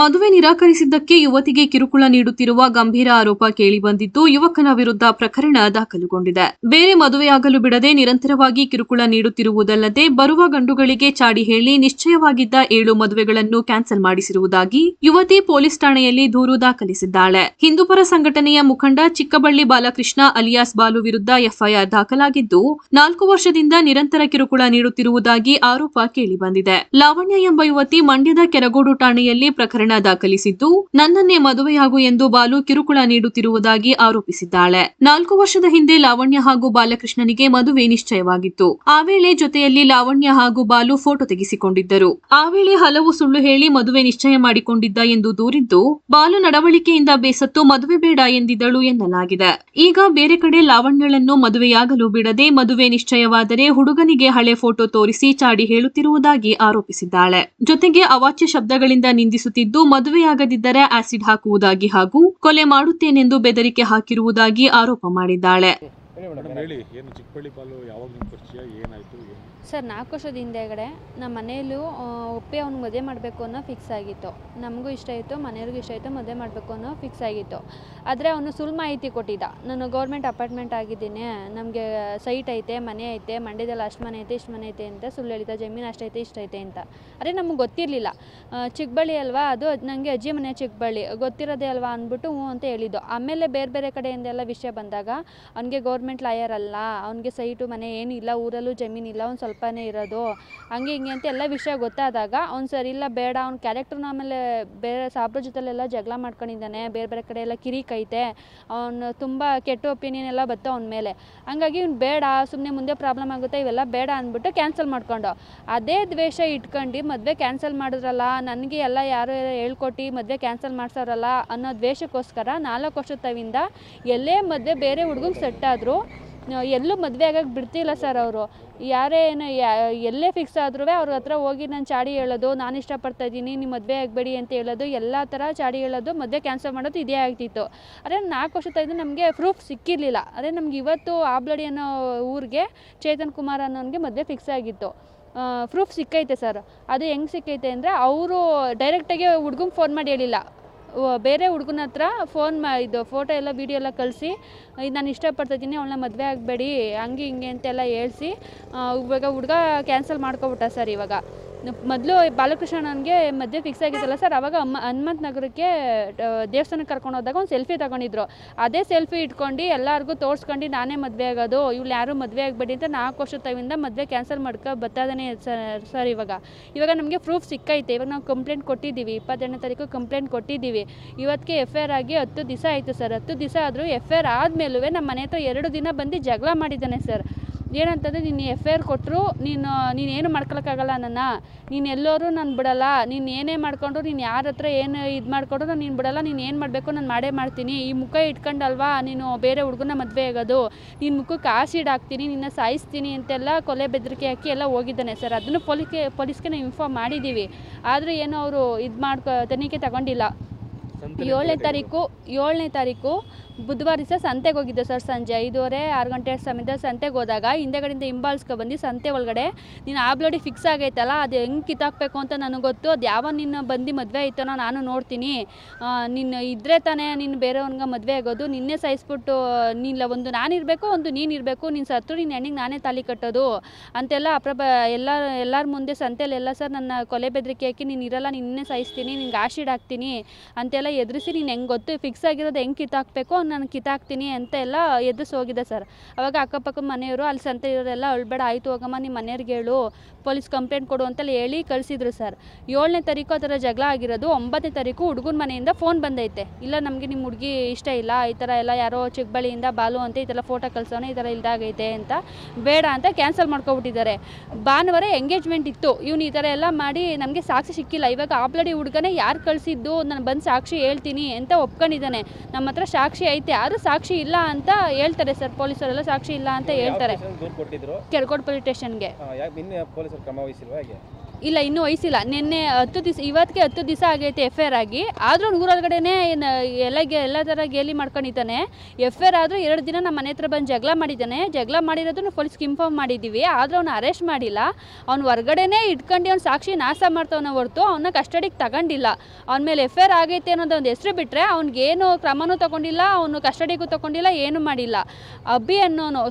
ಮದುವೆ ನಿರಾಕರಿಸಿದ್ದಕ್ಕೆ ಯುವತಿಗೆ ಕಿರುಕುಳ ನೀಡುತ್ತಿರುವ ಗಂಭೀರ ಆರೋಪ ಕೇಳಿಬಂದಿದ್ದು, ಯುವಕನ ವಿರುದ್ಧ ಪ್ರಕರಣ ದಾಖಲುಗೊಂಡಿದೆ. ಬೇರೆ ಮದುವೆಯಾಗಲು ಬಿಡದೆ ನಿರಂತರವಾಗಿ ಕಿರುಕುಳ ನೀಡುತ್ತಿರುವುದಲ್ಲದೆ, ಬರುವ ಗಂಡುಗಳಿಗೆ ಚಾಡಿ ಹೇಳಿ ನಿಶ್ಚಯವಾಗಿದ್ದ ಏಳು ಮದುವೆಗಳನ್ನು ಕ್ಯಾನ್ಸಲ್ ಮಾಡಿಸಿರುವುದಾಗಿ ಯುವತಿ ಪೊಲೀಸ್ ಠಾಣೆಯಲ್ಲಿ ದೂರು ದಾಖಲಿಸಿದ್ದಾಳೆ. ಹಿಂದೂಪರ ಸಂಘಟನೆಯ ಮುಖಂಡ ಚಿಕ್ಕಬಳ್ಳಿ ಬಾಲಕೃಷ್ಣ ಅಲಿಯಾಸ್ ಬಾಲು ವಿರುದ್ಧ ಎಫ್ಐಆರ್ ದಾಖಲಾಗಿದ್ದು, ನಾಲ್ಕು ವರ್ಷದಿಂದ ನಿರಂತರ ಕಿರುಕುಳ ನೀಡುತ್ತಿರುವುದಾಗಿ ಆರೋಪ ಕೇಳಿಬಂದಿದೆ. ಲಾವಣ್ಯ ಎಂಬ ಯುವತಿ ಮಂಡ್ಯದ ಕೆರಗೋಡು ಠಾಣೆಯಲ್ಲಿ ಪ್ರಕರಣ ದಾಖಲಿಸಿದ್ದು, ನನ್ನನ್ನೇ ಮದುವೆಯಾಗು ಎಂದು ಬಾಲು ಕಿರುಕುಳ ನೀಡುತ್ತಿರುವುದಾಗಿ ಆರೋಪಿಸಿದ್ದಾಳೆ. ನಾಲ್ಕು ವರ್ಷದ ಹಿಂದೆ ಲಾವಣ್ಯ ಹಾಗೂ ಬಾಲಕೃಷ್ಣನಿಗೆ ಮದುವೆ ನಿಶ್ಚಯವಾಗಿತ್ತು. ಆ ವೇಳೆ ಜೊತೆಯಲ್ಲಿ ಲಾವಣ್ಯ ಹಾಗೂ ಬಾಲು ಫೋಟೋ ತೆಗೆಸಿಕೊಂಡಿದ್ದರು. ಆ ವೇಳೆ ಹಲವು ಸುಳ್ಳು ಹೇಳಿ ಮದುವೆ ನಿಶ್ಚಯ ಮಾಡಿಕೊಂಡಿದ್ದ ಎಂದು ದೂರಿದ್ದು, ಬಾಲು ನಡವಳಿಕೆಯಿಂದ ಬೇಸತ್ತು ಮದುವೆ ಬೇಡ ಎಂದಿದ್ದಳು ಎನ್ನಲಾಗಿದೆ. ಈಗ ಬೇರೆ ಕಡೆ ಲಾವಣ್ಯಳನ್ನು ಮದುವೆಯಾಗಲು ಬಿಡದೆ ಮದುವೆ ನಿಶ್ಚಯವಾದರೆ ಹುಡುಗನಿಗೆ ಹಳೆ ಫೋಟೋ ತೋರಿಸಿ ಚಾಡಿ ಹೇಳುತ್ತಿರುವುದಾಗಿ ಆರೋಪಿಸಿದ್ದಾಳೆ. ಜೊತೆಗೆ ಅವಾಚ್ಯ ಶಬ್ದಗಳಿಂದ ನಿಂದಿಸುತ್ತಿದ್ದು ಮದುವೆಯಾಗದಿದ್ದರೆ ಆಸಿಡ್ ಹಾಕುವುದಾಗಿ ಹಾಗೂ ಕೊಲೆ ಮಾಡುತ್ತೇನೆಂದು ಬೆದರಿಕೆ ಹಾಕಿರುವುದಾಗಿ ಆರೋಪ ಮಾಡಿದ್ದಾಳೆ. ಹೇಳಿ ಹೇಳಿ ಏನು ಚಿಕ್ಕಬಳ್ಳಿ ಪಾಲು ಯಾವಾಗ ನಿಮ್ಮ ಪರಿಚಯ ಏನಾಯಿತು ಸರ್ ನಾಲ್ಕು ವರ್ಷದ ಹಿಂದೆಗಡೆ ನಮ್ಮ ಮನೆಯಲ್ಲೂ ಒಪ್ಪಿ ಅವ್ನಿಗೆ ಮದುವೆ ಮಾಡಬೇಕು ಅನ್ನೋ ಫಿಕ್ಸ್ ಆಗಿತ್ತು. ನಮಗೂ ಇಷ್ಟ ಆಯಿತು ಮನೆಯವ್ರಿಗೂ ಇಷ್ಟ ಆಯಿತು ಮದುವೆ ಮಾಡಬೇಕು ಅನ್ನೋ ಫಿಕ್ಸ್ ಆಗಿತ್ತು. ಆದರೆ ಅವನು ಸುಳ್ಳು ಮಾಹಿತಿ ಕೊಟ್ಟಿದ್ದ. ನಾನು ಗೌರ್ಮೆಂಟ್ ಅಪಾರ್ಟ್ಮೆಂಟ್ ಆಗಿದ್ದೀನಿ ನಮಗೆ ಸೈಟ್ ಐತೆ ಮನೆ ಐತೆ ಮಂಡ್ಯದಲ್ಲಿ ಅಷ್ಟು ಮನೆ ಐತೆ ಇಷ್ಟು ಮನೆ ಐತೆ ಅಂತ ಸುಳ್ಳು ಹೇಳಿದ ಜಮೀನು ಅಷ್ಟೈತೆ ಇಷ್ಟೈತೆ ಅಂತ. ಅದೇ ನಮಗೆ ಗೊತ್ತಿರಲಿಲ್ಲ. ಚಿಕ್ಕಬಳ್ಳಿ ಅಲ್ವಾ ಅದು ನನಗೆ ಅಜ್ಜಿ ಮನೆ ಚಿಕ್ಕಬಳ್ಳಿ. ಗೊತ್ತಿರೋದೇ ಅಲ್ವಾ ಅಂದ್ಬಿಟ್ಟು ಹ್ಞೂ ಅಂತ ಹೇಳಿದ್ದು. ಆಮೇಲೆ ಬೇರೆ ಬೇರೆ ಕಡೆಯಿಂದೆಲ್ಲ ವಿಷಯ ಬಂದಾಗ ಅವನಿಗೆ ಗೌರ್ಮೆಂಟ್ ಲಾಯರ್ ಅಲ್ಲ, ಅವ್ನಿಗೆ ಸೈಟು ಮನೆ ಏನೂ ಇಲ್ಲ ಊರಲ್ಲೂ ಜಮೀನು ಇಲ್ಲ ಅವ್ನು ಸ್ವಲ್ಪನೇ ಇರೋದು. ಹಂಗೆ ಹಿಂಗೆ ಅಂತ ಎಲ್ಲ ವಿಷಯ ಗೊತ್ತಾದಾಗ ಅವ್ನು ಸರಿ ಇಲ್ಲ, ಬೇಡ, ಅವ್ನ ಕ್ಯಾರೆಕ್ಟರ್ನ ಆಮೇಲೆ ಬೇರೆ ಸಾಬ್ರ ಜೊತೆಲೆಲ್ಲ ಜಗಳ ಮಾಡ್ಕೊಂಡಿದ್ದಾನೆ, ಬೇರೆ ಬೇರೆ ಕಡೆ ಎಲ್ಲ ಕಿರಿಕೈತೆ ಅವನು ತುಂಬ ಕೆಟ್ಟ ಒಪಿನಿಯನ್ ಎಲ್ಲ ಬತ್ತು ಅವ್ನ ಮೇಲೆ. ಹಂಗಾಗಿ ಇವ್ನು ಬೇಡ ಸುಮ್ಮನೆ ಮುಂದೆ ಪ್ರಾಬ್ಲಮ್ ಆಗುತ್ತೆ, ಇವೆಲ್ಲ ಬೇಡ ಅಂದ್ಬಿಟ್ಟು ಕ್ಯಾನ್ಸಲ್ ಮಾಡ್ಕೊಂಡು. ಅದೇ ದ್ವೇಷ ಇಟ್ಕೊಂಡು ಮದುವೆ ಕ್ಯಾನ್ಸಲ್ ಮಾಡಿದ್ರಲ್ಲ, ನನಗೆ ಎಲ್ಲ ಯಾರು ಹೇಳ್ಕೊಟ್ಟು ಮದುವೆ ಕ್ಯಾನ್ಸಲ್ ಮಾಡ್ಸೋರಲ್ಲ ಅನ್ನೋ ದ್ವೇಷಕ್ಕೋಸ್ಕರ ನಾಲ್ಕು ವರ್ಷದ ತವಿಂದ ಎಲ್ಲೇ ಮದುವೆ ಬೇರೆ ಹುಡುಗಂಗೆ ಸೆಟ್ ಆದರೂ ಎಲ್ಲೂ ಮದುವೆ ಆಗಕ್ಕೆ ಬಿಡ್ತಿಲ್ಲ ಸರ್ ಅವರು. ಯಾರೇ ಏನು ಎಲ್ಲೇ ಫಿಕ್ಸ್ ಆದ್ರೂ ಅವ್ರ ಹತ್ರ ಹೋಗಿ ನಾನು ಚಾಡಿ ಹೇಳೋದು, ನಾನು ಇಷ್ಟಪಡ್ತಾ ಇದ್ದೀನಿ ನೀವು ಮದುವೆ ಆಗಬೇಡಿ ಅಂತ ಹೇಳೋದು, ಎಲ್ಲ ಥರ ಚಾಡಿ ಹೇಳೋದು, ಮದುವೆ ಕ್ಯಾನ್ಸಲ್ ಮಾಡೋದು ಇದೇ ಆಗ್ತಿತ್ತು. ಅದೇ ನಾಲ್ಕು ವರ್ಷ ತೈದು ನಮಗೆ ಪ್ರೂಫ್ ಸಿಕ್ಕಿರಲಿಲ್ಲ. ಅದೇ ನಮ್ಗೆ ಇವತ್ತು ಆಬ್ಲಡಿ ಅನ್ನೋ ಊರಿಗೆ ಚೇತನ್ ಕುಮಾರ್ ಅನ್ನೋನಿಗೆ ಮದುವೆ ಫಿಕ್ಸ್ ಆಗಿತ್ತು. ಪ್ರೂಫ್ ಸಿಕ್ಕೈತೆ ಸರ್. ಅದು ಹೆಂಗೆ ಸಿಕ್ಕೈತೆ ಅಂದರೆ ಅವರು ಡೈರೆಕ್ಟಾಗಿ ಹುಡ್ಗಂಗೆ ಫೋನ್ ಮಾಡಿ ಹೇಳಿಲ್ಲ. ಬೇರೆ ಹುಡುಗನ ಹತ್ರ ಫೋನ್ ಮಾ ಇದು ಫೋಟೋ ಎಲ್ಲ ವೀಡಿಯೋ ಎಲ್ಲ ಕಳಿಸಿ. ಇದು ನಾನು ಇಷ್ಟಪಡ್ತಿದ್ದೀನಿ, ಅವಳನ್ನ ಮದುವೆ ಆಗಬೇಡಿ, ಹಂಗೆ ಹಿಂಗೆ ಅಂತೆಲ್ಲ ಹೇಳಿಸಿ. ಇವಾಗ ಹುಡುಗ ಕ್ಯಾನ್ಸಲ್ ಮಾಡ್ಕೊಬಿಟ್ಟ ಸರ್ ಇವಾಗ. ಮೊದಲು ಬಾಲಕೃಷ್ಣ ನನಗೆ ಮದುವೆ ಫಿಕ್ಸ್ ಆಗಿತ್ತಲ್ಲ ಸರ್ ಅವಾಗ ಅಮ್ಮ ಹನುಮಂತ ನಗರಕ್ಕೆ ದೇವಸ್ಥಾನಕ್ಕೆ ಕರ್ಕೊಂಡು ಹೋದಾಗ ಒಂದು ಸೆಲ್ಫಿ ತಗೊಂಡಿದ್ರು. ಅದೇ ಸೆಲ್ಫಿ ಇಟ್ಕೊಂಡು ಎಲ್ಲರಿಗೂ ತೋರಿಸ್ಕೊಂಡು ನಾನೇ ಮದುವೆ ಆಗೋದು, ಇವ್ಳು ಯಾರು ಮದುವೆ ಆಗಬೇಡಿ ಅಂತ ನಾಲ್ಕು ವರ್ಷ ತವಿಂದ ಮದುವೆ ಕ್ಯಾನ್ಸಲ್ ಮಾಡ್ಕೊ ಬತ್ತಾದಾನೆ ಸರ್ ಸರ್ ಇವಾಗ. ಇವಾಗ ನಮಗೆ ಪ್ರೂಫ್ ಸಿಕ್ಕೈತೆ. ಇವಾಗ ನಾವು ಕಂಪ್ಲೇಂಟ್ ಕೊಟ್ಟಿದ್ದೀವಿ. ಇಪ್ಪತ್ತೆರಡನೇ ತಾರೀಕು ಕಂಪ್ಲೇಂಟ್ ಕೊಟ್ಟಿದ್ದೀವಿ. ಇವತ್ತಿಗೆ ಎಫ್ ಐ ಆರ್ ಆಗಿ ಹತ್ತು ದಿವಸ ಆಯಿತು ಸರ್ ಹತ್ತು ದಿವಸ ಆದರೂ ಎಫ್ ಐ ಆರ್ ಆದಮೇಲೂ ನಮ್ಮ ಮನೆ ಹತ್ರ ಎರಡು ದಿನ ಬಂದು ಜಗಳ ಮಾಡಿದ್ದಾನೆ ಸರ್ ಏನಂತಂದರೆ ನೀನು ಎಫ್ ಐ ಆರ್ ಕೊಟ್ಟರು ನೀನು ನೀನು ಏನು ಮಾಡ್ಕೊಳಕ್ಕಾಗಲ್ಲ ನನ್ನ ನೀನು ಎಲ್ಲರೂ ನಾನು ಬಿಡಲ್ಲ. ನೀನು ಏನೇ ಮಾಡ್ಕೊಂಡ್ರು ನೀನು ಯಾರ ಹತ್ರ ಏನು ಇದು ಮಾಡ್ಕೊಂಡ್ರು ನಾನು ನೀನು ಬಿಡಲ್ಲ. ನೀನು ಏನು ಮಾಡಬೇಕು ನಾನು ಮಾಡೇ ಮಾಡ್ತೀನಿ. ಈ ಮುಖ ಇಟ್ಕೊಂಡಲ್ವಾ? ನೀನು ಬೇರೆ ಹುಡುಗನ ಮದುವೆ ಆಗೋದು. ನಿನ್ನ ಮುಖಕ್ಕೆ ಆಸಿಡ್ ಹಾಕ್ತೀನಿ ನಿನ್ನ ಸಾಯಿಸ್ತೀನಿ ಅಂತೆಲ್ಲ ಕೊಲೆ ಬೆದರಿಕೆ ಹಾಕಿ ಎಲ್ಲ ಹೋಗಿದ್ದಾನೆ ಸರ್. ಅದನ್ನು ಪೊಲೀಸ್ಗೆ ಪೊಲೀಸ್ಗೆ ನಾವು ಇನ್ಫಾರ್ಮ್ ಮಾಡಿದ್ದೀವಿ. ಆದರೆ ಏನು ಅವರು ಇದು ಮಾಡ್ಕೊ ತನಿಖೆ ತಗೊಂಡಿಲ್ಲ. ಏಳನೇ ತಾರೀಕು ಏಳನೇ ತಾರೀಕು ಬುಧವಾರ ದಿವಸ ಸಂತೆಗೆ ಹೋಗಿದ್ದೆ ಸರ್. ಸಂಜೆ ಐದೂವರೆ, ಆರು ಗಂಟೆ ಸಮಯದ ಸಂತೆಗೆ ಹೋದಾಗ ಹಿಂದೆಗಡೆಯಿಂದ ಹಿಂಬಾಲಿಸ್ಕೊ ಬಂದು ಸಂತೆ ಒಳಗಡೆ ನೀನು ಆ ಬ್ಲಡಿ ಫಿಕ್ಸ್ ಆಗೈತಲ್ಲ, ಅದು ಹೆಂಗೆ ಕಿತ್ತಾಕ್ಬೇಕು ಅಂತ ನನಗೆ ಗೊತ್ತು. ಅದು ಯಾವ ನಿನ್ನ ಬಂದು ಮದುವೆ ಆಯ್ತನೋ ನಾನು ನೋಡ್ತೀನಿ. ನಿನ್ನ ನೀನು ಇದ್ರೆ ತಾನೇ ನೀನು ಬೇರೆಯವ್ನಿಗೆ ಮದುವೆ ಆಗೋದು. ನಿನ್ನೆ ಸಾಯಿಸ್ಬಿಟ್ಟು ನಿಲ್ಲ ಒಂದು ನಾನು ಇರಬೇಕು, ಒಂದು ನೀನು ಇರಬೇಕು. ನೀನು ಸತ್ತು ನಿನ್ನ ಹೆಣ್ಣಿಗೆ ನಾನೇ ತಾಲಿ ಕಟ್ಟೋದು. ಅಂತೆಲ್ಲ ಅಪ್ರಭ ಎಲ್ಲ ಎಲ್ಲರ ಮುಂದೆ ಸಂತೆಯಲ್ಲೆಲ್ಲ ಸರ್ ನನ್ನ ಕೊಲೆ ಬೆದರಿಕೆ ಹಾಕಿ ನೀನು ಇರಲ್ಲ, ನಿನ್ನೆ ಸಾಯಿಸ್ತೀನಿ ನಿನ್ಗೆ ಆಶೀಡ್ ಹಾಕ್ತೀನಿ ಅಂತೆಲ್ಲ ಎದುರಿಸಿ ನೀನು ಹೆಂಗೆ ಗೊತ್ತು? ಫಿಕ್ಸ್ ಆಗಿರೋದು ಹೆಂಗೆ ಕಿತ್ತಾಕ್ಬೇಕು ನಾನು ಕಿತ್ತಾಕ್ತೀನಿ ಅಂತ ಎಲ್ಲ ಎದುರಿಸಿ ಹೋಗಿದೆ ಸರ್. ಅವಾಗ ಅಕ್ಕಪಕ್ಕ ಮನೆಯವರು, ಅಲ್ಲಿ ಸಂತೆ ಇರೋರೆಲ್ಲ ಅಳ್ಬೇಡ, ಆಯಿತು ಹೋಗಮ್ಮ ನಿಮ್ಮ ಮನೆಯವ್ರಿಗೆ ಹೇಳು, ಪೊಲೀಸ್ ಕಂಪ್ಲೇಂಟ್ ಕೊಡು ಅಂತೆಲ್ಲ ಹೇಳಿ ಕಳಿಸಿದ್ರು ಸರ್. ಏಳನೇ ತಾರೀಕು ಆ ಥರ ಜಗಳ ಆಗಿರೋದು, ಒಂಬತ್ತನೇ ತಾರೀಕು ಹುಡುಗನ ಮನೆಯಿಂದ ಫೋನ್ ಬಂದೈತೆ. ಇಲ್ಲ, ನಮಗೆ ನಿಮ್ಮ ಹುಡುಗಿ ಇಷ್ಟ ಇಲ್ಲ, ಈ ಥರ ಎಲ್ಲ ಯಾರೋ ಚಿಕ್ಕಬಳ್ಳಿಯಿಂದ ಬಾಲು ಅಂತ ಈ ಥರ ಫೋಟೋ ಕಳ್ಸೋಣ ಈ ಥರ ಇಲ್ದಾಗೈತೆ ಅಂತ ಬೇಡ ಅಂತ ಕ್ಯಾನ್ಸಲ್ ಮಾಡ್ಕೊಬಿಟ್ಟಿದ್ದಾರೆ. ಭಾನುವಾರ ಎಂಗೇಜ್ಮೆಂಟ್ ಇತ್ತು. ಇವನು ಈ ಥರ ಎಲ್ಲ ಮಾಡಿ ನಮಗೆ ಸಾಕ್ಷಿ ಸಿಕ್ಕಿಲ್ಲ. ಇವಾಗ ಆಪ್ಲಡಿ ಹುಡುಗನೇ ಯಾರು ಕಳಿಸಿದ್ದು? ನಾನು ಬಂದು ಸಾಕ್ಷಿ ಹೇಳ್ತೀನಿ ಅಂತ ಒಪ್ಕೊಂಡಿದ್ದಾನೆ. ನಮ್ಮ ಹತ್ರ ಸಾಕ್ಷಿ ಐತೆ. ಯಾರು ಸಾಕ್ಷಿ ಇಲ್ಲ ಅಂತ ಹೇಳ್ತಾರೆ ಸರ್. ಪೊಲೀಸರೆಲ್ಲ ಸಾಕ್ಷಿ ಇಲ್ಲ ಅಂತ ಹೇಳ್ತಾರೆ. ಕೆರಕೋಟ್ ಪೊಲೀಸ್ ಸ್ಟೇಷನ್ಗೆ. ಇಲ್ಲ, ಇನ್ನೂ ವಹಿಸಿಲ್ಲ ನಿನ್ನೆ ಹತ್ತು ದಿವಸ, ಇವತ್ತಿಗೆ ಹತ್ತು ದಿವಸ ಆಗೈತೆ ಎಫ್ ಆರ್ ಆಗಿ. ಆದರೂ ಊರೊಳಗಡೆನೇ ಏನು, ಎಲ್ಲ ಗೆ, ಎಲ್ಲ ಥರ ಗೇಲಿ ಮಾಡ್ಕೊಂಡಿದ್ದಾನೆ. ಎಫ್ ಆರ್ ಆದರೂ ಎರಡು ದಿನ ನಮ್ಮ ಮನೆ ಹತ್ರ ಬಂದು ಜಗಳ ಮಾಡಿದ್ದಾನೆ. ಜಗಳ ಮಾಡಿರೋದನ್ನು ಪೊಲೀಸ್ಗೆ ಇನ್ಫಾರ್ಮ್ ಮಾಡಿದ್ದೀವಿ. ಆದರೂ ಅವ್ನು ಅರೆಸ್ಟ್ ಮಾಡಿಲ್ಲ. ಅವ್ನು ಹೊರ್ಗಡೆನೇ ಇಟ್ಕೊಂಡು ಅವ್ನು ಸಾಕ್ಷಿ ನಾಶ ಮಾಡ್ತವನ ಹೊರತು ಅವನ್ನ ಕಸ್ಟಡಿಗೆ ತಗೊಂಡಿಲ್ಲ. ಅವನ ಮೇಲೆ ಎಫ್ ಆರ್ ಆಗೈತೆ ಅನ್ನೋದು ಒಂದು ಹೆಸರು ಬಿಟ್ಟರೆ ಅವ್ನಿಗೇನು ಕ್ರಮನೂ ತಗೊಂಡಿಲ್ಲ, ಅವನು ಕಸ್ಟಡಿಗೂ ತಗೊಂಡಿಲ್ಲ, ಏನೂ ಮಾಡಿಲ್ಲ. ಅಭಿ ಅನ್ನೋನು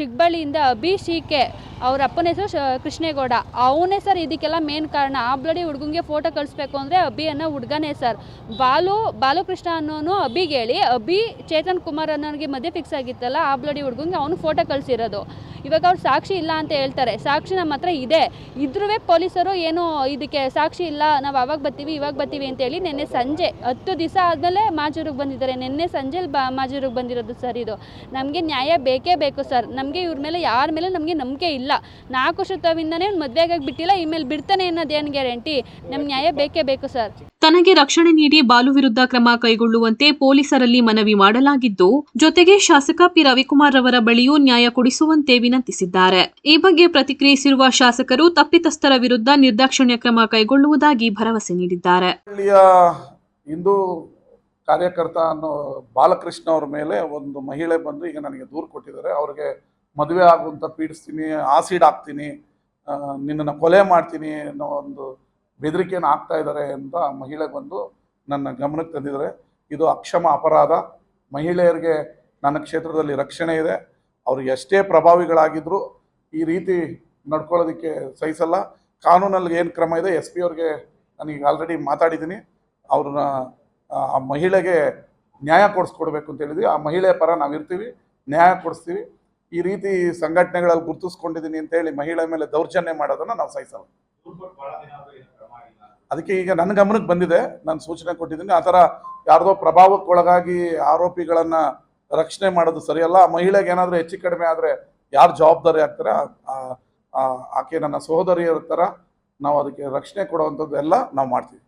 ಚಿಕ್ಕಬಳ್ಳಿಯಿಂದ ಅಭಿ ಶೀಕೆ ಅವ್ರ ಅಪ್ಪನ ಹೆಸರು ಕೃಷ್ಣೇಗೌಡ. ಅವನೇ ಸರ್ ಇದಕ್ಕೆಲ್ಲ ಮೇನ್ ಕಾರಣ. ಆ ಬ್ಲಡಿ ಹುಡುಗಂಗೆ ಫೋಟೋ ಕಳಿಸ್ಬೇಕು ಅಂದರೆ ಅಭಿ ಅನ್ನೋ ಹುಡುಗನೇ ಸರ್. ಬಾಲು, ಬಾಲಕೃಷ್ಣ ಅನ್ನೋನು ಅಭಿಗೆ ಹೇಳಿ, ಅಭಿ ಚೇತನ್ ಕುಮಾರ್ ಅನ್ನೋನಿಗೆ ಮದುವೆ ಫಿಕ್ಸ್ ಆಗಿತ್ತಲ್ಲ, ಆ ಬ್ಲಡಿ ಹುಡುಗಂಗೆ ಅವನು ಫೋಟೋ ಕಳಿಸಿರೋದು. ಇವಾಗ ಅವ್ರು ಸಾಕ್ಷಿ ಇಲ್ಲ ಅಂತ ಹೇಳ್ತಾರೆ. ಸಾಕ್ಷಿ ನಮ್ಮ ಹತ್ರ ಇದೆ. ಇದ್ರೂ ಪೊಲೀಸರು ಏನು ಇದಕ್ಕೆ ಸಾಕ್ಷಿ ಇಲ್ಲ, ನಾವು ಅವಾಗ ಬರ್ತೀವಿ, ಇವಾಗ ಬರ್ತೀವಿ ಅಂತೇಳಿ ನಿನ್ನೆ ಸಂಜೆ, ಹತ್ತು ದಿವಸ ಆದಮೇಲೆ ಮಾಜೂರಿಗೆ ಬಂದಿದ್ದಾರೆ. ನಿನ್ನೆ ಸಂಜೆಲಿ ಬಾ ಮಾಜೂರಿಗೆ ಬಂದಿರೋದು ಸರ್ ಇದು. ನಮಗೆ ನ್ಯಾಯ ಬೇಕೇ ಬೇಕು ಸರ್. ನಮಗೆ ಇವ್ರ ಮೇಲೆ, ಯಾರ ಮೇಲೆ ನಮಗೆ ನಂಬಿಕೆ ಇಲ್ಲ. ನಾಲ್ಕು ವರ್ಷ ತವಿಂದನೇ ಬಿಟ್ಟಿಲ್ಲ ಇಮೇಲೆ ಬಿಡ್ತಾನೆ ಅನ್ನೋದೇನು ಗ್ಯಾರಂಟಿ? ನಮ್ ನ್ಯಾಯ ಬೇಕೇ ಬೇಕು ಸರ್. ತನಗೆ ರಕ್ಷಣೆ ನೀಡಿ ಬಾಲು ವಿರುದ್ಧ ಕ್ರಮ ಕೈಗೊಳ್ಳುವಂತೆ ಪೊಲೀಸರಲ್ಲಿ ಮನವಿ ಮಾಡಲಾಗಿದ್ದು ಜೊತೆಗೆ ಶಾಸಕ ಪಿ ರವಿಕುಮಾರ್ ಅವರ ಬಳಿಯೂ ನ್ಯಾಯ ಕೊಡಿಸುವಂತೆ ವಿನಂತಿಸಿದ್ದಾರೆ. ಈ ಬಗ್ಗೆ ಪ್ರತಿಕ್ರಿಯಿಸಿರುವ ಶಾಸಕರು ತಪ್ಪಿತಸ್ಥರ ವಿರುದ್ಧ ನಿರ್ದಾಕ್ಷಿಣ್ಯ ಕ್ರಮ ಕೈಗೊಳ್ಳುವುದಾಗಿ ಭರವಸೆ ನೀಡಿದ್ದಾರೆ. ಹಿಂದೂ ಕಾರ್ಯಕರ್ತ ಅನ್ನೋ ಬಾಲಕೃಷ್ಣ ಅವರ ಮೇಲೆ ಒಂದು ಮಹಿಳೆ ಬಂದು ಈಗ ನನಗೆ ದೂರು ಕೊಟ್ಟಿದ್ದಾರೆ. ಅವ್ರಿಗೆ ಮದುವೆ ಆಗುವಂತ ಪೀಡಿಸ್ತೀನಿ, ಆಸಿಡ್ ಹಾಕ್ತೀನಿ ನಿನ್ನನ್ನು ಕೊಲೆ ಮಾಡ್ತೀನಿ ಅನ್ನೋ ಒಂದು ಬೆದರಿಕೆಯನ್ನು ಹಾಕ್ತಾ ಇದ್ದಾರೆ ಅಂತ ಮಹಿಳೆ ಬಂದು ನನ್ನ ಗಮನಕ್ಕೆ ತಂದಿದ್ದಾರೆ. ಇದು ಅಕ್ಷಮ ಅಪರಾಧ. ಮಹಿಳೆಯರಿಗೆ ನನ್ನ ಕ್ಷೇತ್ರದಲ್ಲಿ ರಕ್ಷಣೆ ಇದೆ. ಅವರು ಎಷ್ಟೇ ಪ್ರಭಾವಿಗಳಾಗಿದ್ದರೂ ಈ ರೀತಿ ನಡ್ಕೊಳ್ಳೋದಕ್ಕೆ ಸಹಿಸಲ್ಲ. ಕಾನೂನಲ್ಲಿ ಏನು ಕ್ರಮ ಇದೆ? ಎಸ್ ಪಿ ಅವ್ರಿಗೆ ನಾನೀಗ ಆಲ್ರೆಡಿ ಮಾತಾಡಿದ್ದೀನಿ. ಅವ್ರನ್ನ, ಆ ಆ ಮಹಿಳೆಗೆ ನ್ಯಾಯ ಕೊಡಿಸ್ಕೊಡ್ಬೇಕು ಅಂತ ಹೇಳಿದ್ವಿ. ಆ ಮಹಿಳೆಯ ಪರ ನಾವು ಇರ್ತೀವಿ ನ್ಯಾಯ ಕೊಡಿಸ್ತೀವಿ. ಈ ರೀತಿ ಸಂಘಟನೆಗಳಲ್ಲಿ ಗುರುತಿಸ್ಕೊಂಡಿದ್ದೀನಿ ಅಂತೇಳಿ ಮಹಿಳೆ ಮೇಲೆ ದೌರ್ಜನ್ಯ ಮಾಡೋದನ್ನ ನಾವು ಸಹಿಸಲ್ಲ. ಅದಕ್ಕೆ ಈಗ ನನ್ನ ಗಮನಕ್ಕೆ ಬಂದಿದೆ, ನಾನು ಸೂಚನೆ ಕೊಟ್ಟಿದ್ದೀನಿ, ಆ ಥರ ಯಾರ್ದೋ ಪ್ರಭಾವಕ್ಕೊಳಗಾಗಿ ಆರೋಪಿಗಳನ್ನ ರಕ್ಷಣೆ ಮಾಡೋದು ಸರಿಯಲ್ಲ. ಆ ಮಹಿಳೆಗೆ ಏನಾದರೂ ಹೆಚ್ಚು ಕಡಿಮೆ ಆದರೆ ಯಾರು ಜವಾಬ್ದಾರಿ ಆಗ್ತಾರೆ? ಆಕೆ ನನ್ನ ಸಹೋದರಿಯರ ಥರ ನಾವು ಅದಕ್ಕೆ ರಕ್ಷಣೆ ಕೊಡುವಂಥದ್ದು ಎಲ್ಲ ನಾವು ಮಾಡ್ತೀವಿ.